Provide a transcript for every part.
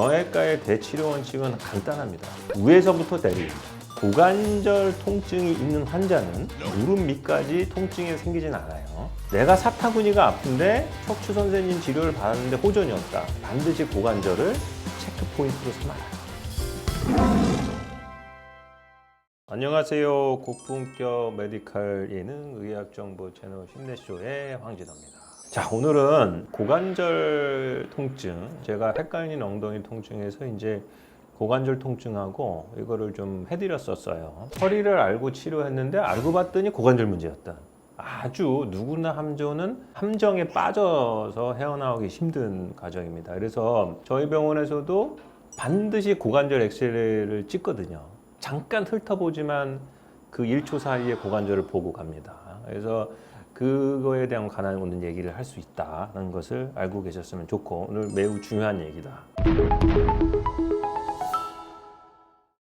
정형외과의 대치료 원칙은 간단합니다. 위에서부터 내립니다. 고관절 통증이 있는 환자는 무릎 밑까지 통증이 생기진 않아요. 내가 사타구니가 아픈데 척추 선생님 치료를 받았는데 호전이 없다. 반드시 고관절을 체크 포인트로 삼아라. 안녕하세요. 고품격 메디칼 예능 의학 정보 채널 힘내쇼의 황진호입니다. 자, 오늘은 고관절 통증, 제가 헷갈리는 엉덩이 통증에서 이제 고관절 통증하고 이거를 좀 해드렸었어요. 허리를 알고 치료했는데 알고 봤더니 고관절 문제였다. 아주 누구나 함조는 함정에 빠져서 헤어나오기 힘든 과정입니다. 그래서 저희 병원에서도 반드시 고관절 엑스레이를 찍거든요. 잠깐 훑어보지만 그 1초 사이에 고관절을 보고 갑니다. 그래서 그거에 대한 관한 오늘 얘기를 할 수 있다는 것을 알고 계셨으면 좋고 오늘 매우 중요한 얘기다.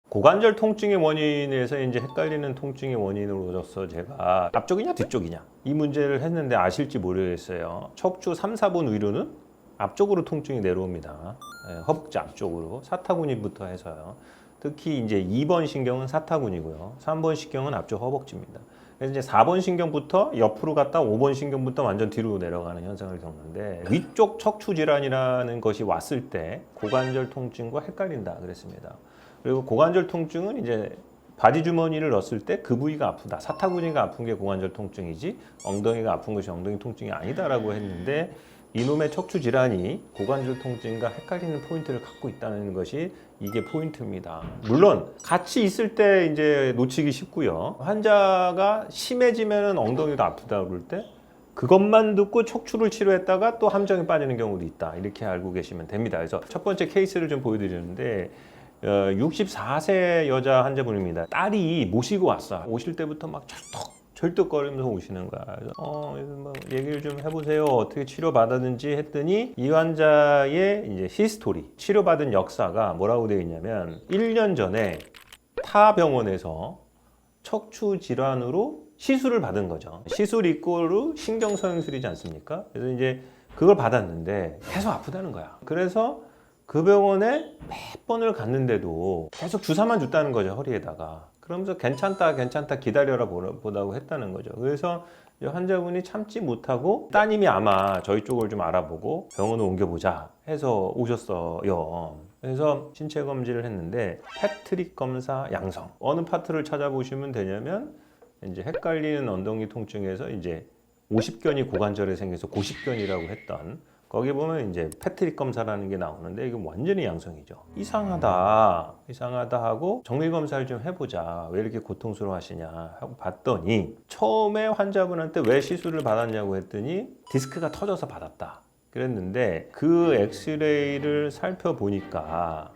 고관절 통증의 원인에서 이제 헷갈리는 통증의 원인으로서 제가 앞쪽이냐 뒤쪽이냐 이 문제를 했는데 아실지 모르겠어요. 척추 3, 4분 위로는 앞쪽으로 통증이 내려옵니다. 예, 허벅지 앞쪽으로 사타구니부터 해서요. 특히 이제 2번 신경은 사타구니고요. 3번 신경은 앞쪽 허벅지입니다. 그래서 이제 4번 신경부터 옆으로 갔다 5번 신경부터 완전 뒤로 내려가는 현상을 겪는데 위쪽 척추 질환이라는 것이 왔을 때 고관절 통증과 헷갈린다 그랬습니다. 그리고 고관절 통증은 이제 바지 주머니를 넣었을 때 그 부위가 아프다. 사타구니가 아픈 게 고관절 통증이지 엉덩이가 아픈 것이 엉덩이 통증이 아니다라고 했는데 이놈의 척추 질환이 고관절 통증과 헷갈리는 포인트를 갖고 있다는 것이 이게 포인트입니다. 물론 같이 있을 때 이제 놓치기 쉽고요. 환자가 심해지면 엉덩이가 아프다 그럴 때 그것만 듣고 척추를 치료했다가 또 함정에 빠지는 경우도 있다. 이렇게 알고 계시면 됩니다. 그래서 첫 번째 케이스를 좀 보여드리는데 어, 64세 여자 환자분입니다. 딸이 모시고 왔어. 오실 때부터 막 철떡 절뚝거리면서 오시는 거야. 그래서 어, 뭐 얘기를 좀 해보세요. 어떻게 치료 받았는지 했더니 이 환자의 이제 히스토리, 치료받은 역사가 뭐라고 되어 있냐면 1년 전에 타 병원에서 척추 질환으로 시술을 받은 거죠. 시술 이꼬르 신경서행술이지 않습니까? 그래서 이제 그걸 받았는데 계속 아프다는 거야. 그래서 그 병원에 몇 번을 갔는데도 계속 주사만 줬다는 거죠 허리에다가 그러면서 괜찮다 괜찮다 기다려라 보라- 보다고 했다는 거죠. 그래서 이 환자분이 참지 못하고 따님이 아마 저희 쪽을 좀 알아보고 병원을 옮겨보자 해서 오셨어요. 그래서 신체 검진을 했는데 패트릭 검사 양성. 어느 파트를 찾아보시면 되냐면 이제 헷갈리는 엉덩이 통증에서 이제 50견이 고관절에 생겨서 고십견이라고 했던 거기 보면 이제 패트릭 검사라는 게 나오는데 이거 완전히 양성이죠. 이상하다, 이상하다 하고 정밀 검사를 좀 해보자. 왜 이렇게 고통스러워하시냐 하고 봤더니 처음에 환자분한테 왜 시술을 받았냐고 했더니 디스크가 터져서 받았다. 그랬는데 그 엑스레이를 살펴보니까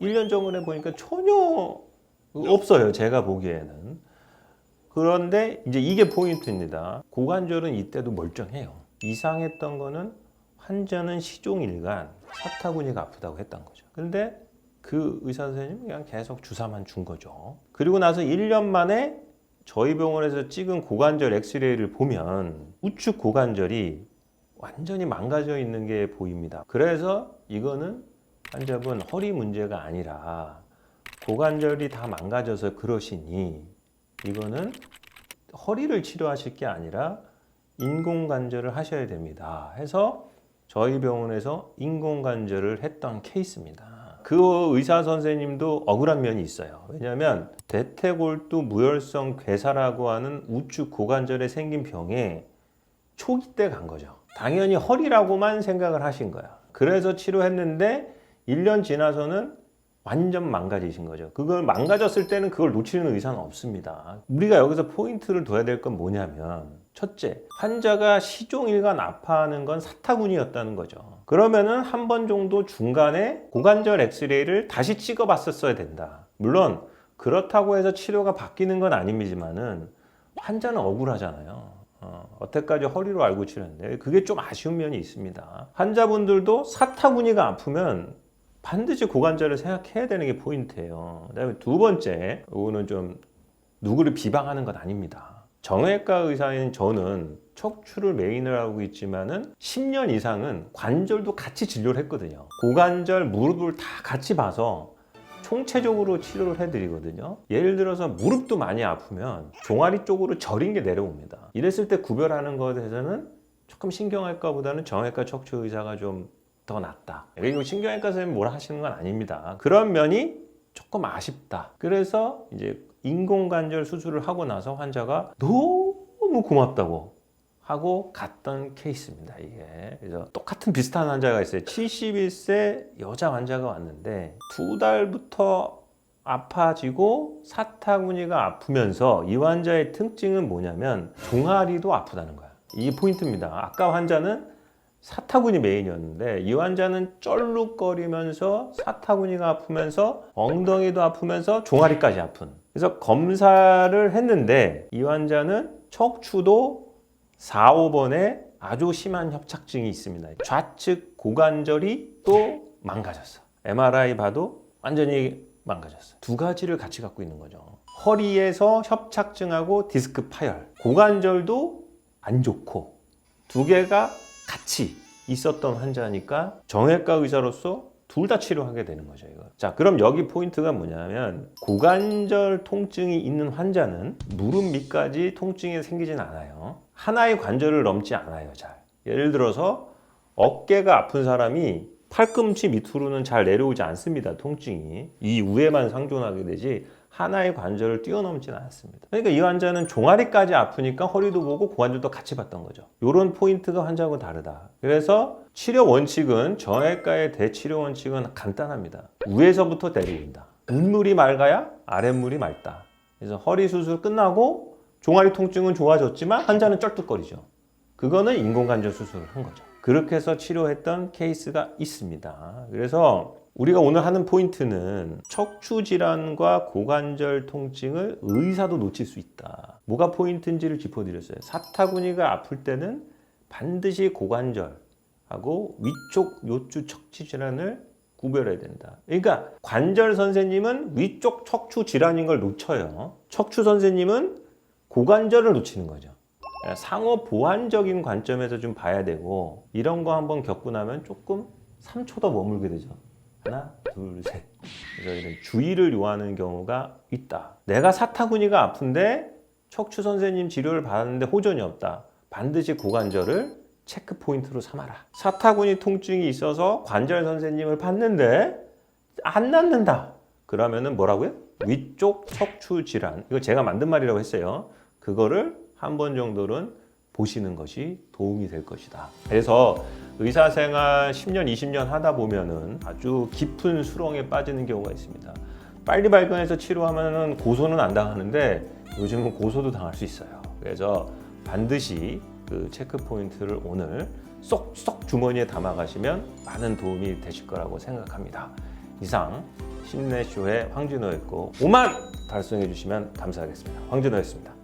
1년 전에 보니까 전혀 없어요. 제가 보기에는. 그런데 이제 이게 포인트입니다. 고관절은 이때도 멀쩡해요. 이상했던 거는 환자는 시종일관 사타구니가 아프다고 했던 거죠. 근데 그 의사 선생님이 그냥 계속 주사만 준 거죠. 그리고 나서 1년 만에 저희 병원에서 찍은 고관절 엑스레이를 보면 우측 고관절이 완전히 망가져 있는 게 보입니다. 그래서 이거는 환자분 허리 문제가 아니라 고관절이 다 망가져서 그러시니 이거는 허리를 치료하실 게 아니라 인공관절을 하셔야 됩니다. 해서 저희 병원에서 인공관절을 했던 케이스입니다. 그 의사 선생님도 억울한 면이 있어요. 왜냐하면 대퇴골두 무혈성 괴사라고 하는 우측 고관절에 생긴 병에 초기 때 간 거죠. 당연히 허리라고만 생각을 하신 거야. 그래서 치료했는데 1년 지나서는 완전 망가지신 거죠. 그걸 망가졌을 때는 그걸 놓치는 의사는 없습니다. 우리가 여기서 포인트를 둬야 될 건 뭐냐면 첫째, 환자가 시종일관 아파하는 건 사타구니였다는 거죠. 그러면은 한 번 정도 중간에 고관절 엑스레이를 다시 찍어 봤었어야 된다. 물론 그렇다고 해서 치료가 바뀌는 건 아닙니다만은 환자는 억울하잖아요. 어, 여태까지 허리로 알고 치료했는데 그게 좀 아쉬운 면이 있습니다. 환자분들도 사타구니가 아프면 반드시 고관절을 생각해야 되는 게 포인트예요. 그다음에 두 번째, 이거는 좀 누구를 비방하는 건 아닙니다. 정형외과 의사인 저는 척추를 메인을 하고 있지만은 10년 이상은 관절도 같이 진료를 했거든요. 고관절, 무릎을 다 같이 봐서 총체적으로 치료를 해드리거든요. 예를 들어서 무릎도 많이 아프면 종아리 쪽으로 저린 게 내려옵니다. 이랬을 때 구별하는 것에 대해서는 조금 신경외과보다는 정외과 척추 의사가 좀 더 낫다. 그리고 신경외과 선생님 뭐라 하시는 건 아닙니다. 그런 면이 조금 아쉽다. 그래서 이제 인공관절 수술을 하고 나서 환자가 너무 고맙다고 하고 갔던 케이스입니다. 이게 그래서 똑같은 비슷한 환자가 있어요. 71세 여자 환자가 왔는데 두 달부터 아파지고 사타구니가 아프면서 이 환자의 특징은 뭐냐면 종아리도 아프다는 거야. 이게 포인트입니다. 아까 환자는 사타구니 메인이었는데 이 환자는 쩔룩거리면서 사타구니가 아프면서 엉덩이도 아프면서 종아리까지 아픈. 그래서 검사를 했는데 이 환자는 척추도 4, 5번에 아주 심한 협착증이 있습니다. 좌측 고관절이 또 망가졌어. MRI 봐도 완전히 망가졌어. 두 가지를 같이 갖고 있는 거죠. 허리에서 협착증하고 디스크 파열, 고관절도 안 좋고 두 개가 같이 있었던 환자니까 정형외과 의사로서 둘 다 치료하게 되는 거죠. 이거. 자, 그럼 여기 포인트가 뭐냐면 고관절 통증이 있는 환자는 무릎 밑까지 통증이 생기진 않아요. 하나의 관절을 넘지 않아요. 잘. 예를 들어서 어깨가 아픈 사람이 팔꿈치 밑으로는 잘 내려오지 않습니다. 통증이 이 위에만 상존하게 되지 하나의 관절을 뛰어넘지는 않습니다. 그러니까 이 환자는 종아리까지 아프니까 허리도 보고 고관절도 같이 봤던 거죠. 이런 포인트가 환자하고 다르다. 그래서 치료 원칙은 정외과의 대치료 원칙은 간단합니다. 위에서부터 내려온다. 윗물이 맑아야 아랫물이 맑다. 그래서 허리 수술 끝나고 종아리 통증은 좋아졌지만 환자는 쩔뚝거리죠. 그거는 인공관절 수술을 한 거죠. 그렇게 해서 치료했던 케이스가 있습니다. 그래서 우리가 오늘 하는 포인트는 척추 질환과 고관절 통증을 의사도 놓칠 수 있다. 뭐가 포인트인지를 짚어드렸어요. 사타구니가 아플 때는 반드시 고관절하고 위쪽 요추 척추 질환을 구별해야 된다. 그러니까 관절 선생님은 위쪽 척추 질환인 걸 놓쳐요. 척추 선생님은 고관절을 놓치는 거죠. 상호 보완적인 관점에서 좀 봐야 되고 이런 거 한번 겪고 나면 조금 3초 더 머물게 되죠. 하나, 둘, 셋. 그래서 이런 주의를 요하는 경우가 있다. 내가 사타구니가 아픈데 척추 선생님 치료를 받았는데 호전이 없다. 반드시 고관절을 체크 포인트로 삼아라. 사타구니 통증이 있어서 관절 선생님을 봤는데 안 낫는다. 그러면은 뭐라고요? 위쪽 척추 질환. 이거 제가 만든 말이라고 했어요. 그거를 한 번 정도는 보시는 것이 도움이 될 것이다. 그래서 의사 생활 10년, 20년 하다 보면은 아주 깊은 수렁에 빠지는 경우가 있습니다. 빨리 발견해서 치료하면은 고소는 안 당하는데 요즘은 고소도 당할 수 있어요. 그래서 반드시 그 체크 포인트를 오늘 쏙쏙 주머니에 담아 가시면 많은 도움이 되실 거라고 생각합니다. 이상 심내쇼의 황진호였고 5만 달성해 주시면 감사하겠습니다. 황진호였습니다.